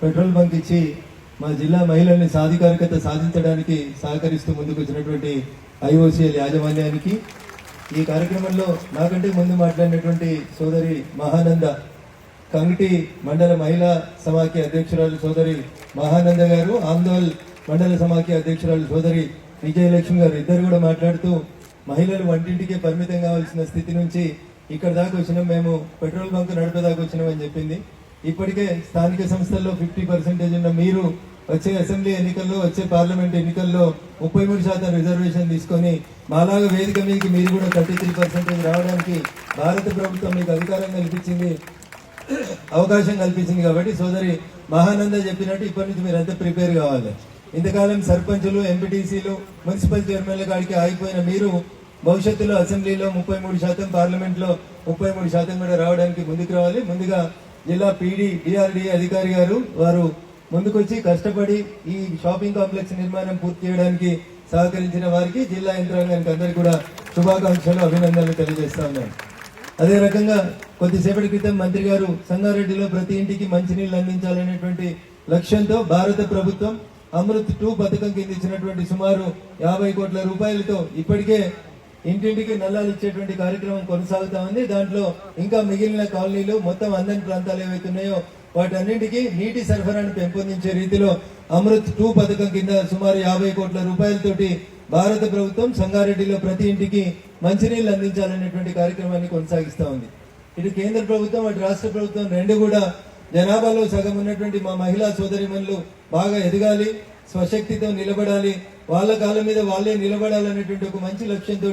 Petrol bunk ఇచ్చి మా జిల్లా మహిళల్ని సాధికారికత సాధించడానికి సహకరిస్తూ ముందుకు వచ్చినటువంటి యాజమాన్యానికి ఈ కార్యక్రమంలో నాకంటే ముందు మాట్లాడినటువంటి సోదరి మహానంద కంగిటి మండల మహిళా సమాఖ్య అధ్యక్షురాలు సోదరి మహానంద గారు ఆందోళ్ మండల సమాఖ్య అధ్యక్షురాలు సోదరి విజయలక్ష్మి గారు ఇద్దరు కూడా మాట్లాడుతూ మహిళలు వంటింటికే పరిమితం కావాల్సిన స్థితి నుంచి ఇక్కడ దాకా వచ్చినాం మేము పెట్రోల్ బంక్ నడిపేదాకా వచ్చినామని చెప్పింది. ఇప్పటికే స్థానిక సంస్థల్లో ఫిఫ్టీ పర్సెంటేజ్ ఉన్న మీరు వచ్చే అసెంబ్లీ ఎన్నికల్లో వచ్చే పార్లమెంట్ ఎన్నికల్లో ముప్పై మూడు శాతం రిజర్వేషన్ తీసుకొని మాలాగా వేదిక మీదకి మీరు కూడా థర్టీ త్రీ పర్సెంటేజ్ రావడానికి భారత ప్రభుత్వం మీకు అధికారం కల్పించింది అవకాశం కల్పించింది కాబట్టి సోదరి మహానంద చెప్పినట్టు ఇప్పటి నుంచి మీరు అంతా ప్రిపేర్ కావాలి. ఇంతకాలం సర్పంచులు ఎంపీటీసీలు మున్సిపల్ చైర్మన్ల కాడికి ఆగిపోయిన మీరు భవిష్యత్తులో అసెంబ్లీలో ముప్పై మూడు శాతం పార్లమెంట్లో ముప్పై మూడు శాతం కూడా రావడానికి ముందుకు రావాలి. ముందుగా జిల్లా పీడీ డిఆర్డి అధికారి గారు వారు ముందుకొచ్చి కష్టపడి ఈ షాపింగ్ కాంప్లెక్స్ నిర్మాణం పూర్తి చేయడానికి సహకరించిన వారికి జిల్లా యంత్రాంగానికి అందరికీ కూడా శుభాకాంక్షలు అభినందనలు తెలియజేస్తా ఉన్నాను. అదే రకంగా కొద్దిసేపటి క్రితం మంత్రి గారు సంగారెడ్డిలో ప్రతి ఇంటికి మంచినీళ్ళు అందించాలనేటువంటి లక్ష్యంతో భారత ప్రభుత్వం అమృత్ టూ పథకం కింద ఇచ్చినటువంటి సుమారు యాభై కోట్ల రూపాయలతో ఇప్పటికే ఇంటింటికి నల్లాలు ఇచ్చేటువంటి కార్యక్రమం కొనసాగుతా ఉంది దాంట్లో ఇంకా మిగిలిన కాలనీలు మొత్తం అందని ప్రాంతాలు ఏవైతే ఉన్నాయో వాటన్నింటికి నీటి సరఫరాను పెంపొందించే రీతిలో అమృత్ టూ పథకం కింద సుమారు యాభై కోట్ల రూపాయలతోటి భారత ప్రభుత్వం సంగారెడ్డిలో ప్రతి ఇంటికి మంచినీళ్ళు అందించాలనేటువంటి కార్యక్రమాన్ని కొనసాగిస్తూ ఉంది ఇటు కేంద్ర ప్రభుత్వం అటు రాష్ట్ర ప్రభుత్వం రెండు కూడా జనాభాలో సగం ఉన్నటువంటి మా మహిళా సోదరిమణులు బాగా ఎదగాలి. స్వశక్తితో నిలబడాలి వాళ్ళ కాళ్ళ మీద వాళ్ళే నిలబడాలనేటువంటి ఒక మంచి లక్ష్యంతో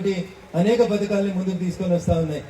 అనేక పథకాలను ముందుకు తీసుకొని వస్తా ఉన్నాయి.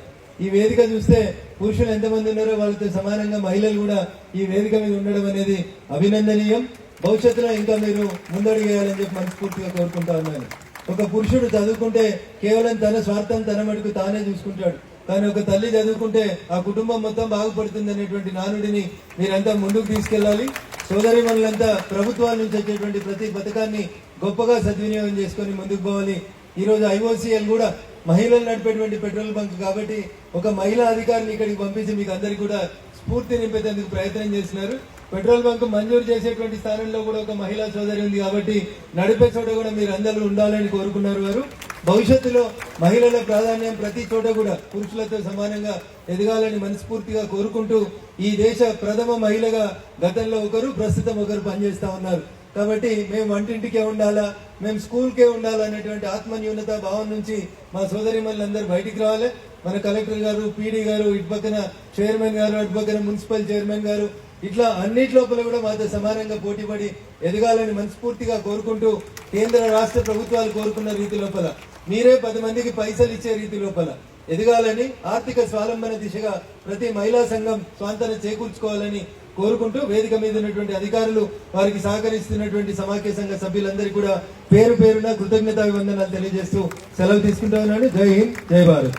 ఈ వేదిక చూస్తే పురుషులు ఎంతమంది ఉన్నారో వాళ్ళతో సమానంగా మహిళలు కూడా ఈ వేదిక మీద ఉండడం అనేది అభినందనీయం. భవిష్యత్తులో ఇంకా మీరు ముందడుగేయాలని చెప్పి మనస్ఫూర్తిగా కోరుకుంటా ఉన్నాను. ఒక పురుషుడు చదువుకుంటే కేవలం తన స్వార్థం తన మటుకు తానే చూసుకుంటాడు. కానీ ఒక తల్లి చదువుకుంటే ఆ కుటుంబం మొత్తం బాగుపడుతుంది అనేటువంటి నానుడిని మీరంతా ముందుకు తీసుకెళ్ళాలి. సోదరి మనులంతా ప్రభుత్వాల నుంచి వచ్చేటువంటి ప్రతి పథకాన్ని గొప్పగా సద్వినియోగం చేసుకొని ముందుకు పోవాలి. ఈరోజు ఐఓసీఎల్ కూడా మహిళలు నడిపేటువంటి పెట్రోల్ బంక్ కాబట్టి ఒక మహిళా అధికారిని ఇక్కడికి పంపించి మీకు అందరికీ కూడా స్ఫూర్తి నింపేందుకు ప్రయత్నం చేస్తున్నారు. పెట్రోల్ బంక్ మంజూరు చేసేటువంటి స్థానంలో కూడా ఒక మహిళా సోదరి ఉంది కాబట్టి నడిపే చోట కూడా మీరు అందరూ ఉండాలని కోరుకున్నారు వారు. భవిష్యత్తులో మహిళల ప్రాధాన్యం ప్రతి చోట కూడా పురుషులతో సమానంగా ఎదగాలని మనస్ఫూర్తిగా కోరుకుంటూ ఈ దేశ ప్రథమ మహిళగా గతంలో ఒకరు ప్రస్తుతం ఒకరు పనిచేస్తూ ఉన్నారు. కాబట్టి మేము వంటింటికే ఉండాలా మేము స్కూల్కే ఉండాలా అనేటువంటి ఆత్మన్యూనత భావం నుంచి మా సోదరి అందరూ బయటికి రావాలి. మన కలెక్టర్ గారు పీడీ గారు ఇటు పక్కన చైర్మన్ గారు అటు పక్కన మున్సిపల్ చైర్మన్ గారు ఇట్లా అన్నిటి లోపల కూడా మాతో సమానంగా పోటీపడి ఎదగాలని మనస్ఫూర్తిగా కోరుకుంటూ కేంద్ర రాష్ట్ర ప్రభుత్వాలు కోరుకున్న రీతి లోపల మీరే పది మందికి పైసలు ఇచ్చే రీతి లోపల. ఎదగాలని ఆర్థిక స్వావలంబన దిశగా ప్రతి మహిళా సంఘం స్వాంతన చేకూర్చుకోవాలని కోరుకుంటూ వేదిక మీద ఉన్నటువంటి అధికారులు వారికి సహకరిస్తున్నటువంటి సమాఖ్య సంఘ సభ్యులందరికీ కూడా పేరు పేరున కృతజ్ఞతాభివందనాలు తెలియజేస్తూ సెలవు తీసుకుంటా ఉన్నాను. జై హింద్ జై భారత్.